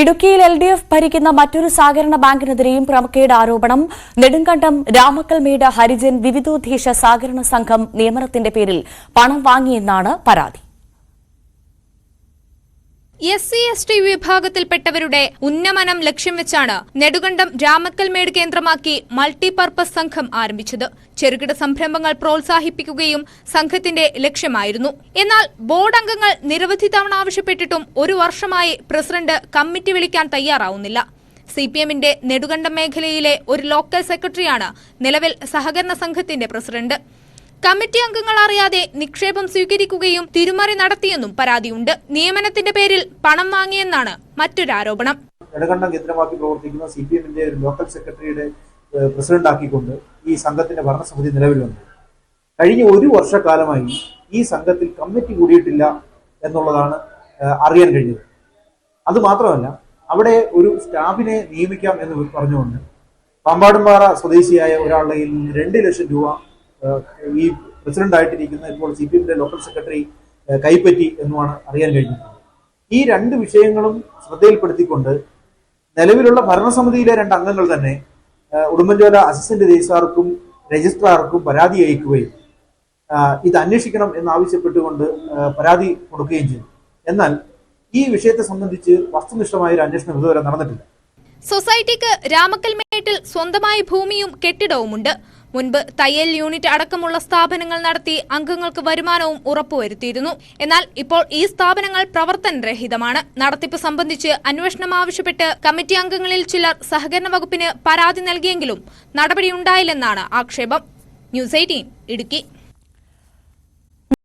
ഇടുക്കിയിൽ L D F ഭരിക്കുന്ന മറ്റൊരു സഹകരണ ബാങ്കിനെതിരെയും ക്രമക്കേട് ആരോപണം. നെടുങ്കണ്ടം രാമക്കൽമേട് ഹരിജൻ വിവിധോദ്ദേശ സഹകരണ സംഘം നിയമനത്തിന്റെ പേരിൽ പണം വാങ്ങിയെന്നാണ് പരാതി. എസ് സി എസ് ടി വിഭാഗത്തിൽപ്പെട്ടവരുടെ ഉന്നമനം ലക്ഷ്യം വെച്ചാണ് നെടുകണ്ടം രാമക്കൽമേട് കേന്ദ്രമാക്കി മൾട്ടിപർപ്പസ് സംഘം ആരംഭിച്ചത്. ചെറുകിട സംരംഭങ്ങൾ പ്രോത്സാഹിപ്പിക്കുകയും സംഘത്തിന്റെ ലക്ഷ്യമായിരുന്നു. എന്നാൽ ബോർഡ് അംഗങ്ങൾ നിരവധി തവണ ആവശ്യപ്പെട്ടിട്ടും ഒരു വർഷമായി പ്രസിഡന്റ് കമ്മിറ്റി വിളിക്കാൻ തയ്യാറാവുന്നില്ല. സി പി എമ്മിന്റെ നെടുകണ്ടം മേഖലയിലെ ഒരു ലോക്കൽ സെക്രട്ടറിയാണ് നിലവിൽ സഹകരണ സംഘത്തിന്റെ പ്രസിഡന്റ്. കമ്മിറ്റി അംഗങ്ങൾ അറിയാതെ നിക്ഷേപം സ്വീകരിക്കുകയും തിരുമറി നടത്തിയെന്നും പരാതിയുണ്ട്. നിയമനത്തിന്റെ പേരിൽ പണം വാങ്ങിയെന്നാണ് മറ്റൊരാരോപണം നെടുകണ്ടം കേന്ദ്രമാക്കി പ്രവർത്തിക്കുന്ന സി പി എമ്മിന്റെ ലോക്കൽ സെക്രട്ടറിയുടെ ഏഹ്, പ്രസിഡന്റ് ആക്കിക്കൊണ്ട് ഈ സംഘത്തിന്റെ ഭരണസമിതി നിലവിൽ വന്നു കഴിഞ്ഞ ഒരു വർഷക്കാലമായി ഈ സംഘത്തിൽ കമ്മിറ്റി കൂടിയിട്ടില്ല എന്നുള്ളതാണ് അറിയാൻ കഴിഞ്ഞത്. അത് മാത്രമല്ല അവിടെ ഒരു സ്റ്റാഫിനെ നിയമിക്കാം എന്ന് പറഞ്ഞുകൊണ്ട് പാമ്പാടുംപാറ സ്വദേശിയായ ഒരാളുടെ രണ്ട് ലക്ഷം രൂപ ഈ പ്രസിഡന്റ് ആയിട്ടിരിക്കുന്ന ഇപ്പോൾ സി പി എമ്മിന്റെ ലോക്കൽ സെക്രട്ടറി കൈപ്പറ്റി എന്നുമാണ് അറിയാൻ കഴിഞ്ഞത് ഈ രണ്ട് വിഷയങ്ങളും ശ്രദ്ധയിൽപ്പെടുത്തിക്കൊണ്ട് നിലവിലുള്ള ഭരണസമിതിയിലെ രണ്ട് അംഗങ്ങൾ തന്നെ ഉടുമ്പൻചോല അസിസ്റ്റന്റ് രജിസ്ട്രാർക്കും രജിസ്ട്രാർക്കും പരാതി അയക്കുകയും ഇത് അന്വേഷിക്കണം എന്നാവശ്യപ്പെട്ടുകൊണ്ട് പരാതി കൊടുക്കുകയും ചെയ്തു. എന്നാൽ ഈ വിഷയത്തെ സംബന്ധിച്ച് വസ്തുനിഷ്ഠമായ ഒരു അന്വേഷണം ഇതുവരെ നടന്നിട്ടില്ല. സൊസൈറ്റിക്ക് രാമക്കൽമേട്ടിൽ സ്വന്തമായ ഭൂമിയും കെട്ടിടവുമുണ്ട്. മുൻപ് തയ്യൽ യൂണിറ്റ് അടക്കമുള്ള സ്ഥാപനങ്ങൾ നടത്തി അംഗങ്ങൾക്ക് വരുമാനവും ഉറപ്പുവരുത്തിയിരുന്നു. എന്നാൽ ഇപ്പോൾ ഈ സ്ഥാപനങ്ങൾ പ്രവർത്തനരഹിതമാണ്. നടത്തിപ്പ് സംബന്ധിച്ച് അന്വേഷണം ആവശ്യപ്പെട്ട് കമ്മിറ്റി അംഗങ്ങളിൽ ചിലർ സഹകരണ വകുപ്പിന് പരാതി നൽകിയെങ്കിലും നടപടിയുണ്ടായില്ലെന്നാണ് ആക്ഷേപം. News eighteen Idukki.